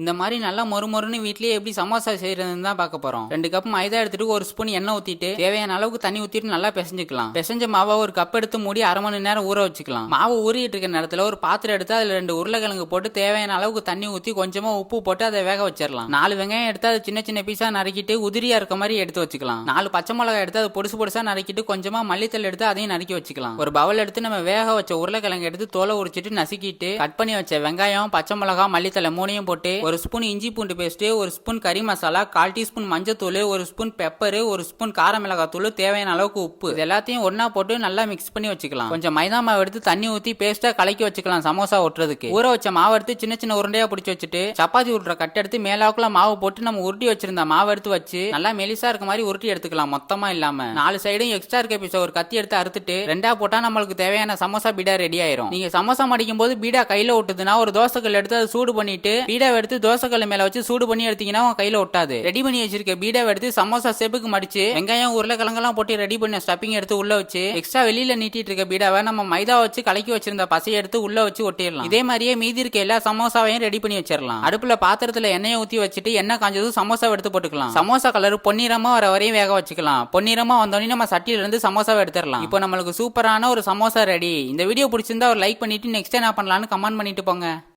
இந்த மாதிரி நல்லா மொறு மொறுன்னு வீட்லயே எப்படி சமோசா செய்யறதுன்னு தான் பார்க்க போறோம். ரெண்டு கப் மைதா எடுத்துட்டு ஒரு ஸ்பூன் எண்ணெய் ஊத்திட்டு தேவையான அளவுக்கு தண்ணி ஊத்திட்டு நல்லா பிசைஞ்சுக்கலாம். பிசைஞ்ச மாவை ஒரு கப் எடுத்து மூடி அரை மணி நேரம் ஊற வச்சுக்கலாம். மாவு ஊறிட்டு இருக்க நேரத்துல ஒரு பாத்திரம் எடுத்து அதுல ரெண்டு உருளைக்கிழங்கு போட்டு தேவையான அளவுக்கு தண்ணி ஊத்தி கொஞ்சமா உப்பு போட்டு அதை வேக வச்சிடலாம். நாலு வெங்காயம் எடுத்து அதை சின்ன சின்ன பீஸா நறுக்கிட்டு உதிரியா இருக்க மாதிரி எடுத்து வச்சுக்கலாம். நாலு பச்சை மிளகாய் எடுத்து அதை பொடிசு பொடுசா நறுக்கிட்டு கொஞ்சமா மல்லித்தல் எடுத்து அதையும் நறுக்கி வச்சுக்கலாம். ஒரு பவுல் எடுத்து நம்ம வேக வச்ச உருளைக்கிழங்கு எடுத்து தோலை உரிச்சிட்டு நசுக்கிட்டு கட் பண்ணி வச்ச வெங்காயம் பச்சை மிளகா மல்லித்தலை மூணையும் போட்டு ஒரு ஸ்பூன் இஞ்சி பூண்டு பேஸ்ட் ஒரு ஸ்பூன் கறி மசாலா கால் டீஸ்பூன் மஞ்சத்தூள் ஒரு ஸ்பூன் பெப்பர் ஒரு ஸ்பூன் கார மிளகாய் தூள் தேவையான அளவுக்கு உப்பு. இது எல்லாத்தையும் ஒன்னா போட்டு நல்லா மிக்ஸ் பண்ணி வச்சுக்கலாம். கொஞ்சம் மைதா மாவு எடுத்து தண்ணி ஊத்தி பேஸ்டா கலக்கி வச்சுக்கலாம் சமோசா ஒட்டுறதுக்கு. ஊற வச்ச மாவு எடுத்து சின்ன சின்ன உருண்டையா பிடிச்சி வச்சுட்டு சப்பாத்தி உருட்டுற கட் எடுத்து மேலாக்குள்ள மாவு போட்டு நம்ம உருட்டி வச்சிருந்த மாவு எடுத்து வச்சு நல்லா மெலிசா இருக்க மாதிரி உருட்டி எடுத்துக்கலாம் மொத்தமா இல்லாம. நாலு சைடும் எக்ஸ்ட்ரா இருக்க பீஸ ஒரு கத்தி எடுத்து அறுத்துட்டு ரெண்டா போட்டா நம்மளுக்கு தேவையான சமோசா பீடா ரெடி ஆயிரும். நீங்க சமோசா மடிக்கும் போது பீடா கையில ஒட்டுதுன்னா ஒரு தோசைக்கல் எடுத்து அதை சூடு பண்ணிட்டு பீடாவை எடுத்து தோசைக்கல் மேல வச்சு சூடு பண்ணி எடுத்தீங்கன்னா உங்க கையில ஒட்டாது. ரெடி பண்ணி வச்சிருக்க பீடாவை எடுத்து சமோசா செப்புக்கு மடிச்சு வெங்காயம் உருளைக்கிழங்கெல்லாம் போட்டு ரெடி பண்ண ஸ்டப்பிங் எடுத்து உள்ள வச்சு எக்ஸ்ட்ரா வெளியில நீட்டிட்டு இருக்க பீடாவை நம்ம மைதா வச்சு கலக்கி வச்சிருந்த பசையை எடுத்து உள்ள வச்சு ஒட்டிடலாம். இதே மாதிரியே மீதி இருக்க எல்லா சமோசாவையும் ரெடி பண்ணி வச்சிடலாம். அடுப்புல பாத்திரத்துல எண்ணெயை ஊத்தி வச்சுட்டு எண்ணெய் காஞ்சதும் சமோசாவை எடுத்து போட்டுக்கலாம். சமோசா கலர் பொன்னிறமா வர வரையும் வேக வச்சுக்கலாம். பொன்னிறமா வந்தோடனே நம்ம சட்டியில இருந்து சமோசாவை எடுத்துடலாம். இப்போ நம்மளுக்கு சூப்பரான ஒரு சமோசா ரெடி இந்த வீடியோ பிடிச்சிருந்தா ஒரு லைக் பண்ணிட்டு நெக்ஸ்ட் என்ன பண்ணலாம்னு கமெண்ட் பண்ணிட்டு போங்க.